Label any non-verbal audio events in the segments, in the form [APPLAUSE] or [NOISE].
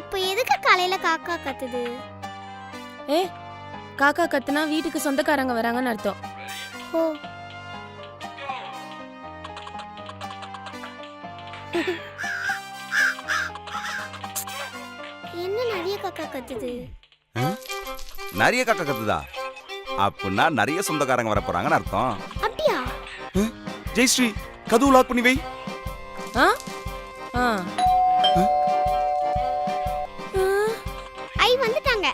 இப்போ எதுக்கு காலையில காக்கா கத்துது? ஏ காக்கா கத்துனா வீட்டுக்கு சொந்தக்காரங்க வராங்கன்னு அர்த்தம். ஓ. என்ன நிறைய காக்கா கத்துது? நிறைய காக்கா கத்துதா? அப்படின்னா நிறைய சொந்தக்காரங்க வர போறாங்கன்னு அர்த்தம். அப்படியா? ஜெயஸ்ரீ கதவு லாக் பண்ணி வை. ஆ. ஐ வந்துட்டாங்க.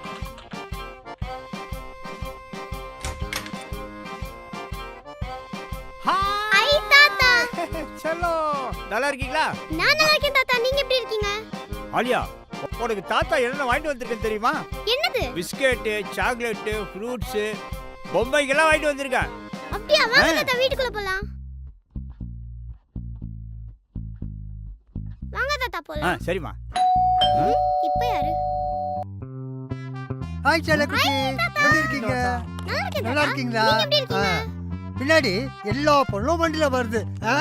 ஐ தாத்தா. செல்லோ நல்லா இருக்கீங்களா? நான் நல்லா இருக்கேன் தாத்தா. நீங்க எப்படி இருக்கீங்க? ஆலியா உனக்கு தாத்தா என்னென்ன வாங்கிட்டு வந்திருக்கேன் தெரியுமா? என்னது? பிஸ்கெட்டு சாக்லேட்டு ஃப்ரூட்ஸு பொம்மைக்கெல்லாம் வாங்கிட்டு வந்திருக்கேன். அப்படியா? வாங்க. தாத்தா வீட்டுக்குள்ள போலாம். தாத்தா ஆ போலாம் சரிம்மா. இப்போ யாரு? ஹாய் செல்லக்குட்டி. எப்படி இருக்கீங்க? நல்லா இருக்கேன் நல்லா தாத்தா. இருக்கீங்களா? நீங்க எப்படி இருக்கீங்க? ஆ. பின்னாடி எல்லா பொருளும் வண்டியில வருது. ஆ?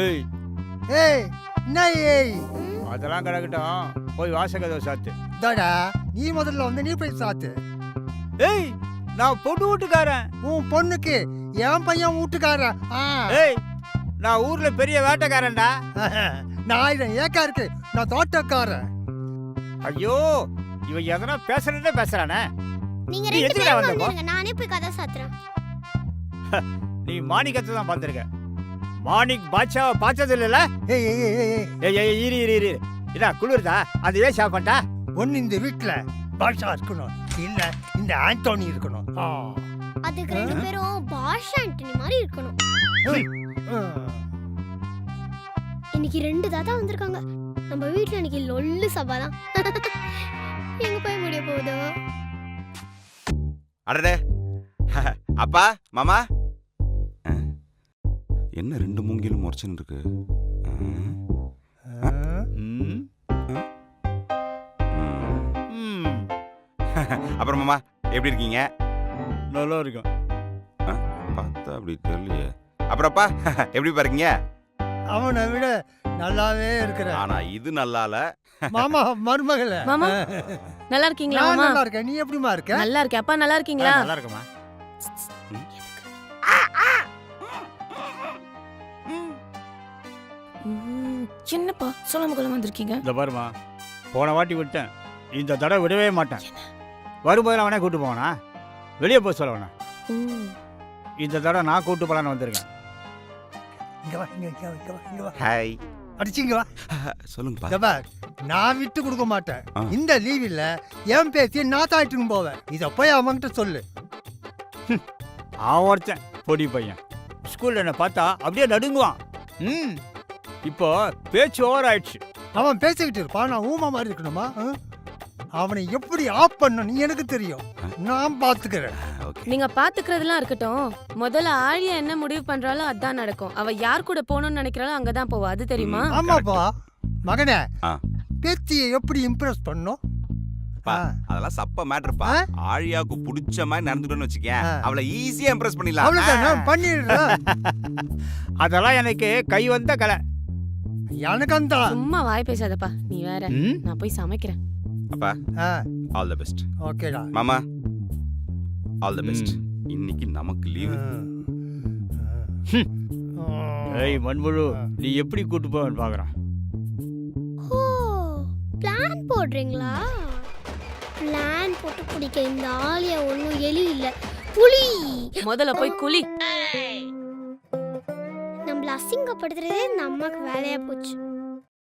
ஏய். ஏய் என்ன ஏய்? ம், அதெல்லாம் கிடக்கட்டும். போய் வாசகதவை சாத்து. தாடா நீ முதல்ல வந்து நீ போய் சாத்து. ஏய் நான் பொண்ணு வீட்டுக்காரன். உன் பொண்ணுக்கு என் பையன் வீட்டுக்காரன். ஆ. ஏய் நான் ஊர்ல பெரிய வேட்டைக்காரன்டா. [LAUGHS] நான் ஆயிரம் ஏக்கா இருக்கு. நான் தோட்டக்காரன். ஐயோ இவன் எதனா பேசுறதே பேசுறானே. நீங்க நீ ரெண்டு எதுக்குடா பேரும்? வந்துருங்க. நானே போய் கதை சாத்துறேன். [LAUGHS] நீ மாணிக்கத்தை தான் பார்த்துருக்க. மாணிக் பாட்சாவை பார்த்தது இல்லைல்ல ஏய் ஏய் ஏய், ஏய். ஏய் ஏய் இரு இரு இரு. என்ன குளிர்தா? அது ஏன் சாப்பிட்டா ஒன்னு இந்த வீட்டுல பாஷா இருக்கணும். இல்ல இந்த ஆண்டோனி இருக்கணும். ஆ. அதுக்கு ரெண்டு பேரும் பாஷா ஆண்டனி மாதிரி இருக்கணும். ஆ. இன்னைக்கு ரெண்டு தாத்தா வந்திருக்காங்க. நம்ம வீட்ல இன்னைக்கு லொல்லு சபா தான் [LAUGHS] எங்க போய் முடிய போகுதோ? அடடே. [LAUGHS] அப்பா மாமா. என்ன ரெண்டு மூங்கிலும் முறைச்சுன்னு இருக்கு? [LAUGHS] அப்புறம் மாமா எப்படி இருக்கீங்க? நல்லா இருக்கும் பார்த்தா அப்படி தெரியலையே. அப்புறம்ப்பா எப்படி பாருங்க அவனை விட நல்லாவே இருக்கிற. ஆனா இது நல்லால. மாமா மருமகள. மாமா, நல்லா இருக்கீங்களா நான் மாமா? நல்லா இருக்கேன். நீ எப்படிமா இருக்க? நல்லா இருக்கேன் அப்பா நல்லா இருக்கீங்களா? நல்லா இருக்குமா ம், சின்னப்பா சொல்லாம கொள்ளாம வந்திருக்கீங்க? இந்த பாருமா போன வாட்டி விட்டேன். இந்த தடவை விடவே மாட்டேன். வரும்போது அவனே கூட்டு போவானா வெளியே போக சொல்ல வேணாம் ம். இந்த தடவை நான் கூட்டு போலான்னு வந்திருக்கேன். இங்க வா இங்க இங்க வா, இங்க வா இங்க வா. ஹாய் அடிச்சிங்க [LAUGHS] வா பார், நான் விட்டு கொடுக்க மாட்டேன். இந்த லீவில் என் பேசி நான் தாயிட்டு போவேன். இத போய் அவன்கிட்ட சொல்லு. [LAUGHS] அவன் ஒருத்தன் பொடி பையன். ஸ்கூல்ல என்ன பார்த்தா அப்படியே நடுங்குவான். ம். இப்போ பேச்சு ஓவர் ஆயிடுச்சு. அவன் பேசிக்கிட்டு இருப்பான் நான் ஊமா மாதிரி இருக்கணுமா? அவனை எப்படி ஆஃப் பண்ணணும் எனக்கு தெரியும். நான் பாத்துக்கிறேன். ஓகே நீங்க பாத்துக்கிறதெல்லாம் இருக்கட்டும். முதல்ல ஆழியா என்ன முடிவு பண்றாலோ அதான் நடக்கும். அவ யார் கூட போகணும்னு நினைக்கிறாளோ அங்கதான் போவா. அது தெரியுமா? ஆமாப்பா. மகனே ஆ. பேத்தியை எப்படி இம்ப்ரெஸ் பண்ணும்? பா, ஆ. அதெல்லாம் சப்ப மேட்ருப்பா ஆ? ஆழியாவுக்கு பிடிச்ச மாதிரி நடந்துட்டோன்னு வச்சுக்கேன். ஆ. அவளை ஈஸியா இம்ப்ரெஸ் பண்ணிடலாம். அவ்வளவுதான் பண்ணிடுறேன். [LAUGHS] அதெல்லாம் எனக்கு கை வந்த கலை. எனக்கு அந்த சும்மா வாய் பேசாதப்பா. நீ வேற. ம்? நான் போய் சமைக்கிறேன். அப்பா ஆ, ஆல் த பெஸ்ட் ஓகேடா. மாமா ஆல் த பெஸ்ட். இன்னைக்கு நமக்கு லீவு ஏய் மண்புழு நீ எப்படி கூட்டு போவேன்னு பார்க்குறான் ஓ பிளான் போடுறீங்களா? பிளான் போட்டு பிடிக்க இந்த ஆலியா ஒன்றும் எலி இல்ல. புலி. முதல்ல போய் குளி. நம்மள அசிங்கப்படுத்துறதே இந்த அம்மாக்கு வேலையா போச்சு.